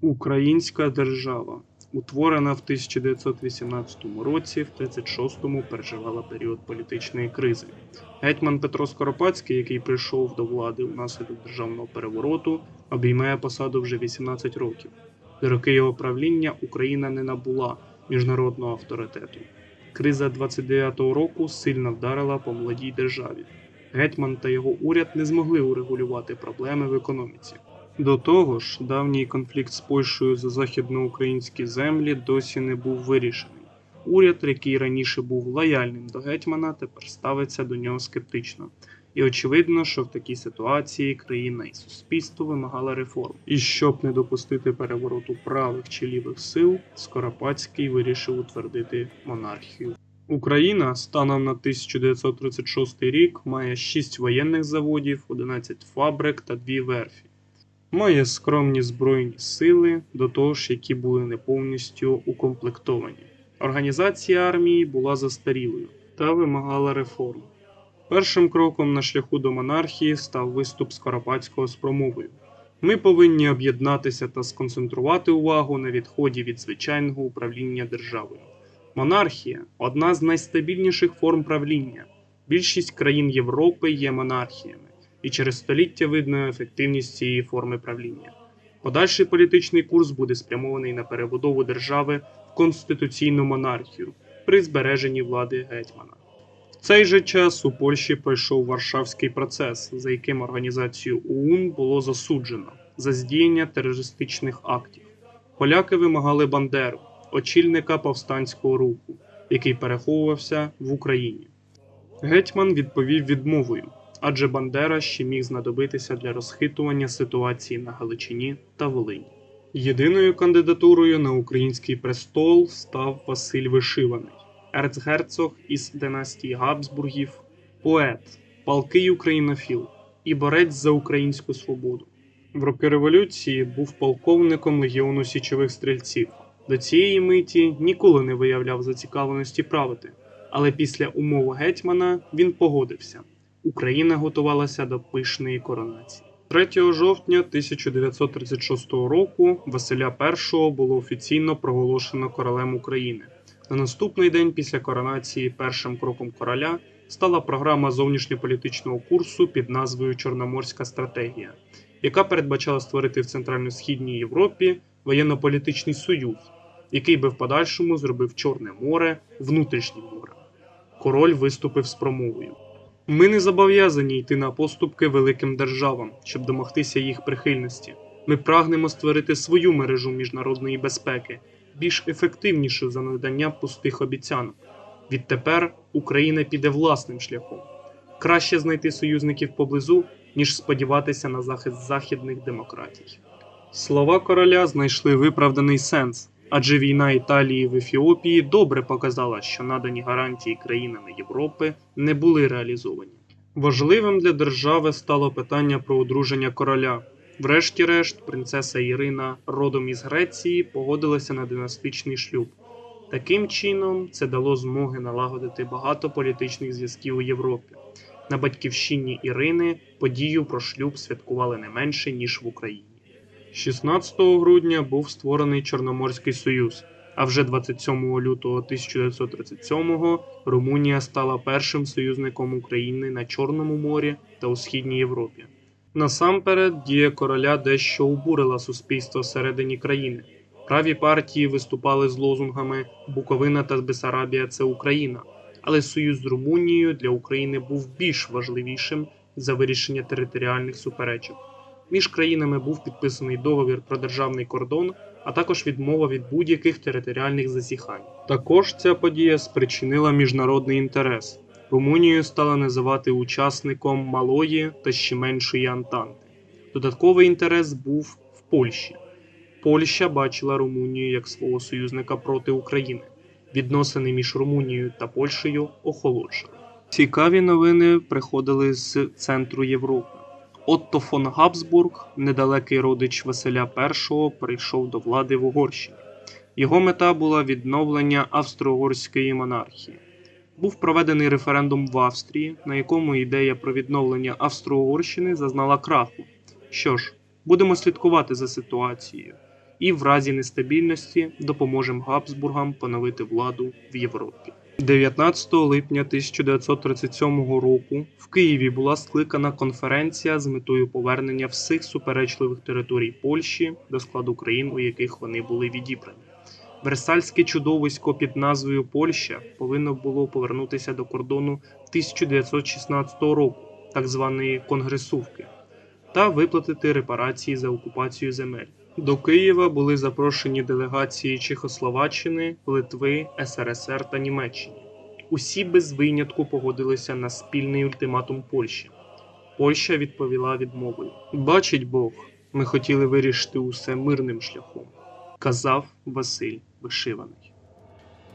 Українська держава, утворена в 1918 році, в 36-му переживала період політичної кризи. Гетьман Петро Скоропадський, який прийшов до влади внаслідок державного перевороту, обіймає посаду вже 18 років. За роки його правління Україна не набула міжнародного авторитету. Криза 29-го року сильно вдарила по молодій державі. Гетьман та його уряд не змогли урегулювати проблеми в економіці. До того ж, давній конфлікт з Польщею за західноукраїнські землі досі не був вирішений. Уряд, який раніше був лояльним до гетьмана, тепер ставиться до нього скептично. І очевидно, що в такій ситуації країна і суспільство вимагали реформ. І щоб не допустити перевороту правих чи лівих сил, Скоропадський вирішив утвердити монархію. Україна станом на 1936 рік має 6 воєнних заводів, 11 фабрик та 2 верфі. Має скромні збройні сили, до того ж, які були не повністю укомплектовані. Організація армії була застарілою та вимагала реформ. Першим кроком на шляху до монархії став виступ Скоропадського з промовою. Ми повинні об'єднатися та сконцентрувати увагу на відході від звичайного управління державою. Монархія одна з найстабільніших форм правління. Більшість країн Європи є монархіями, і через століття видно ефективність цієї форми правління. Подальший політичний курс буде спрямований на перебудову держави в конституційну монархію при збереженні влади гетьмана. В цей же час у Польщі пройшов Варшавський процес, за яким організацію ОУН було засуджено за здіяння терористичних актів. Поляки вимагали Бандеру, очільника повстанського руху, який переховувався в Україні. Гетьман відповів відмовою, адже Бандера ще міг знадобитися для розхитування ситуації на Галичині та Волині. Єдиною кандидатурою на український престол став Василь Вишиваний, ерцгерцог із династії Габсбургів, поет, палкий українофіл і борець за українську свободу. В роки революції був полковником легіону січових стрільців. До цієї миті ніколи не виявляв зацікавленості правити, але після умови гетьмана він погодився. Україна готувалася до пишної коронації. 3 жовтня 1936 року Василя І було офіційно проголошено королем України. На наступний день після коронації першим кроком короля стала програма зовнішньополітичного курсу під назвою Чорноморська стратегія, яка передбачала створити в Центрально-Східній Європі воєнно-політичний союз, який би в подальшому зробив Чорне море внутрішнім морем. Король виступив з промовою. Ми не зобов'язані йти на поступки великим державам, щоб домогтися їх прихильності. Ми прагнемо створити свою мережу міжнародної безпеки, більш ефективнішу за надання пустих обіцянок. Відтепер Україна піде власним шляхом. Краще знайти союзників поблизу, ніж сподіватися на захист західних демократій. Слова короля знайшли виправданий сенс, адже війна Італії в Ефіопії добре показала, що надані гарантії країнами Європи не були реалізовані. Важливим для держави стало питання про одруження короля. Врешті-решт, принцеса Ірина, родом із Греції, погодилася на династичний шлюб. Таким чином, це дало змоги налагодити багато політичних зв'язків у Європі. На батьківщині Ірини подію про шлюб святкували не менше, ніж в Україні. 16 грудня був створений Чорноморський Союз, а вже 27 лютого 1937-го Румунія стала першим союзником України на Чорному морі та у Східній Європі. Насамперед, дія короля дещо обурила суспільство всередині країни. Праві партії виступали з лозунгами Буковина та Бесарабія це Україна, але союз з Румунією для України був більш важливішим за вирішення територіальних суперечок. Між країнами був підписаний договір про державний кордон, а також відмова від будь-яких територіальних засіхань. Також ця подія спричинила міжнародний інтерес. Румунію стали називати учасником малої та ще меншої Антанти. Додатковий інтерес був в Польщі. Польща бачила Румунію як свого союзника проти України. Відносини між Румунією та Польщею охолоджили. Цікаві новини приходили з центру Європи. Отто фон Габсбург, недалекий родич Василя І, прийшов до влади в Угорщині. Його мета була відновлення австро-угорської монархії. Був проведений референдум в Австрії, на якому ідея про відновлення Австро-Угорщини зазнала краху. Що ж, будемо слідкувати за ситуацією. і в разі нестабільності допоможемо Габсбургам поновити владу в Європі. 19 липня 1937 року в Києві була скликана конференція з метою повернення всіх суперечливих територій Польщі до складу країн, у яких вони були відібрані. Версальське чудовисько під назвою Польща повинно було повернутися до кордону 1916 року, так званої Конгресувки, та виплатити репарації за окупацію земель. До Києва були запрошені делегації Чехословаччини, Литви, СРСР та Німеччини. Усі без винятку погодилися на спільний ультиматум Польщі. Польща відповіла відмовою. Бачить Бог, ми хотіли вирішити усе мирним шляхом, казав Василь Вишиваний.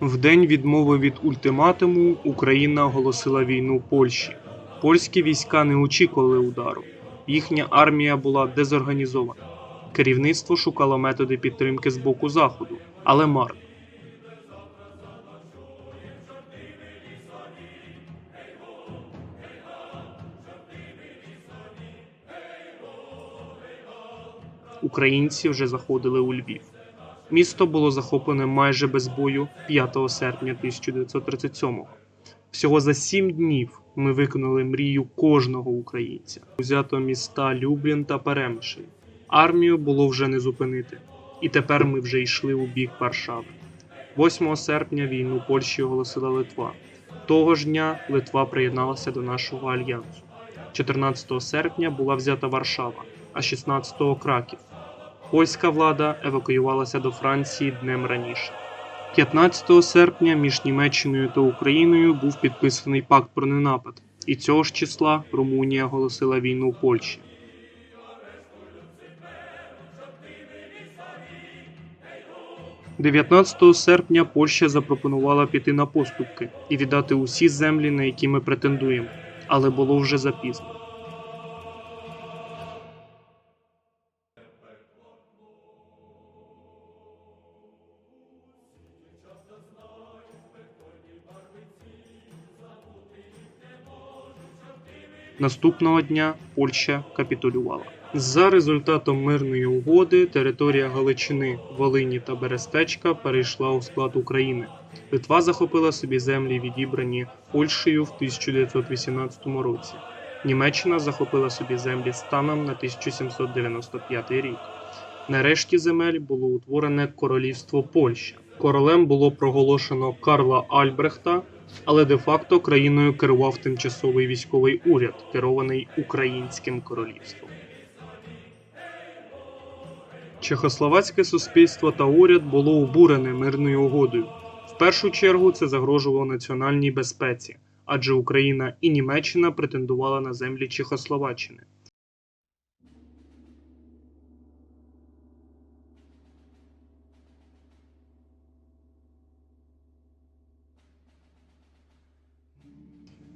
В день відмови від ультиматуму Україна оголосила війну Польщі. Польські війська не очікували удару. Їхня армія була дезорганізована. Керівництво шукало методи підтримки з боку Заходу, але марно. Українці вже заходили у Львів. Місто було захоплене майже без бою 5 серпня 1937-го. Всього за сім днів ми виконали мрію кожного українця. Узято міста Люблін та Перемишль. Армію було вже не зупинити, і тепер ми вже йшли у бік Варшави. 8 серпня війну Польщі оголосила Литва. Того ж дня Литва приєдналася до нашого альянсу. 14 серпня була взята Варшава, а 16-го Краків. Польська влада евакуювалася до Франції днем раніше. 15 серпня між Німеччиною та Україною був підписаний пакт про ненапад, і цього ж числа Румунія оголосила війну Польщі. – 19 серпня Польща запропонувала піти на поступки і віддати усі землі, на які ми претендуємо, але було вже запізно. Наступного дня Польща капітулювала. За результатом мирної угоди територія Галичини, Волині та Берестечка перейшла у склад України. Литва захопила собі землі, відібрані Польщею в 1918 році. Німеччина захопила собі землі станом на 1795 рік. Нарешті земель було утворене Королівство Польща. Королем було проголошено Карла Альбрехта, але де-факто країною керував тимчасовий військовий уряд, керований Українським королівством. Чехословацьке суспільство та уряд було обурене мирною угодою. В першу чергу це загрожувало національній безпеці, адже Україна і Німеччина претендували на землі Чехословаччини.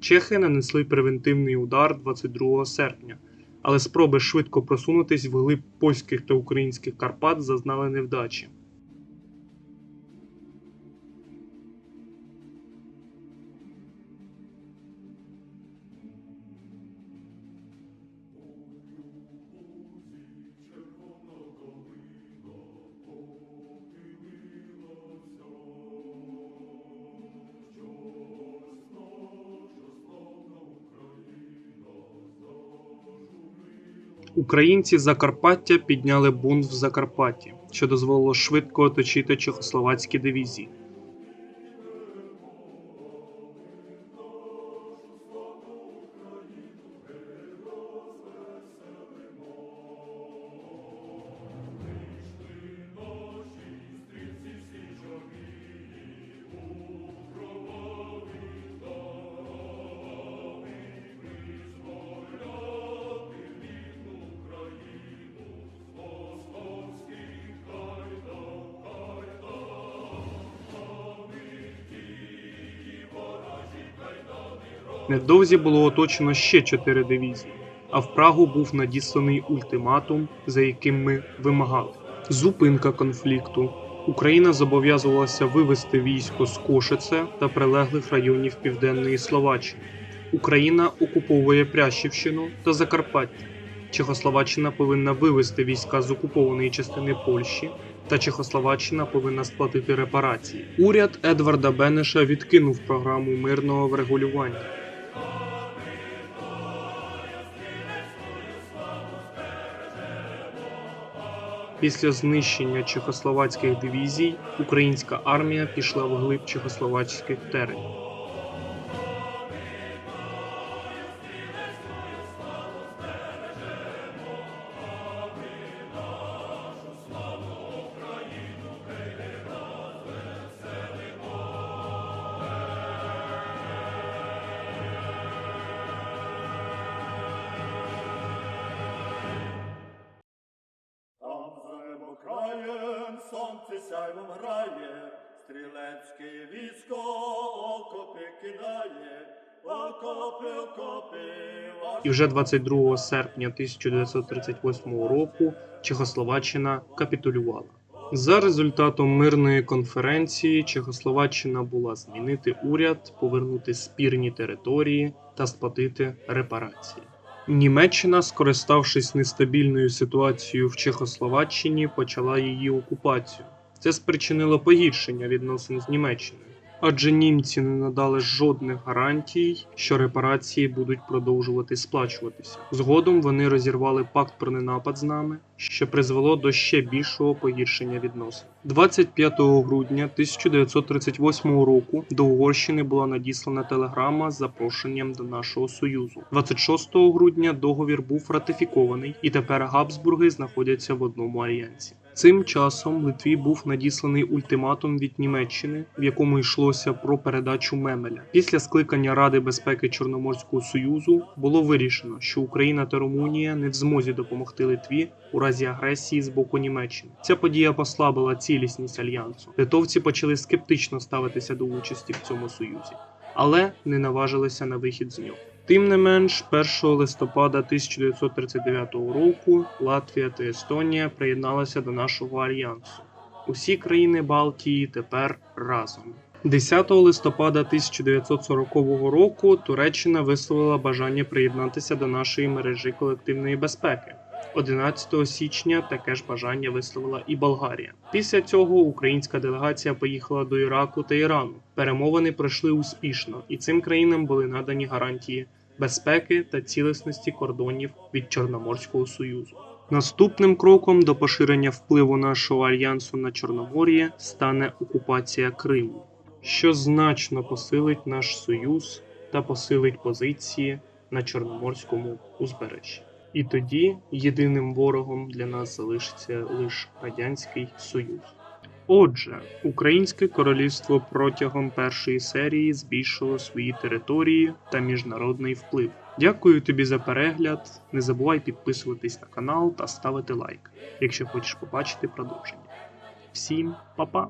Чехи нанесли превентивний удар 22 серпня, але спроби швидко просунутись вглиб польських та українських Карпат зазнали невдачі. Українці Закарпаття підняли бунт в Закарпатті, що дозволило швидко оточити чехословацькі дивізії. Невдовзі було оточено ще чотири дивізії, а в Прагу був надісланий ультиматум, за яким ми вимагали. Зупинка конфлікту. Україна зобов'язувалася вивести військо з Кошице та прилеглих районів Південної Словаччини. Україна окуповує Прящівщину та Закарпаття. Чехословаччина повинна вивести війська з окупованої частини Польщі та Чехословаччина повинна сплатити репарації. Уряд Едварда Бенеша відкинув програму мирного врегулювання. Після знищення чехословацьких дивізій українська армія пішла вглиб чехословацьких теренів. Сонце сяйвом грає, стрілецьке військо окопи кидає, окопи, І вже 22 серпня 1938 року Чехословаччина капітулювала. За результатом мирної конференції Чехословаччина була змінити уряд, повернути спірні території та сплатити репарації. Німеччина, скориставшись нестабільною ситуацією в Чехословаччині, почала її окупацію. Це спричинило погіршення відносин з Німеччиною, адже німці не надали жодних гарантій, що репарації будуть продовжувати сплачуватися. Згодом вони розірвали пакт про ненапад з нами, що призвело до ще більшого погіршення відносин. 25 грудня 1938 року до Угорщини була надіслана телеграма з запрошенням до нашого союзу. 26 грудня договір був ратифікований, і тепер Габсбурги знаходяться в одному альянсі. Цим часом Литві був надісланий ультиматум від Німеччини, в якому йшлося про передачу Мемеля. Після скликання Ради безпеки Чорноморського союзу було вирішено, що Україна та Румунія не в змозі допомогти Литві у разі агресії з боку Німеччини. Ця подія послабила цілісність альянсу. Литовці почали скептично ставитися до участі в цьому союзі, але не наважилися на вихід з нього. Тим не менш, 1 листопада 1939 року Латвія та Естонія приєдналися до нашого альянсу. Усі країни Балтії тепер разом. 10 листопада 1940 року Туреччина висловила бажання приєднатися до нашої мережі колективної безпеки. 11 січня таке ж бажання висловила і Болгарія. Після цього українська делегація поїхала до Іраку та Ірану. Перемовини пройшли успішно, і цим країнам були надані гарантії безпеки та цілісності кордонів від Чорноморського союзу. Наступним кроком до поширення впливу нашого альянсу на Чорномор'я стане окупація Криму, що значно посилить наш союз та посилить позиції на Чорноморському узбережжі. І тоді єдиним ворогом для нас залишиться лише Радянський Союз. Отже, Українське королівство протягом першої серії збільшило свої території та міжнародний вплив. Дякую тобі за перегляд. Не забувай підписуватись на канал та ставити лайк, якщо хочеш побачити продовження. Всім па-па!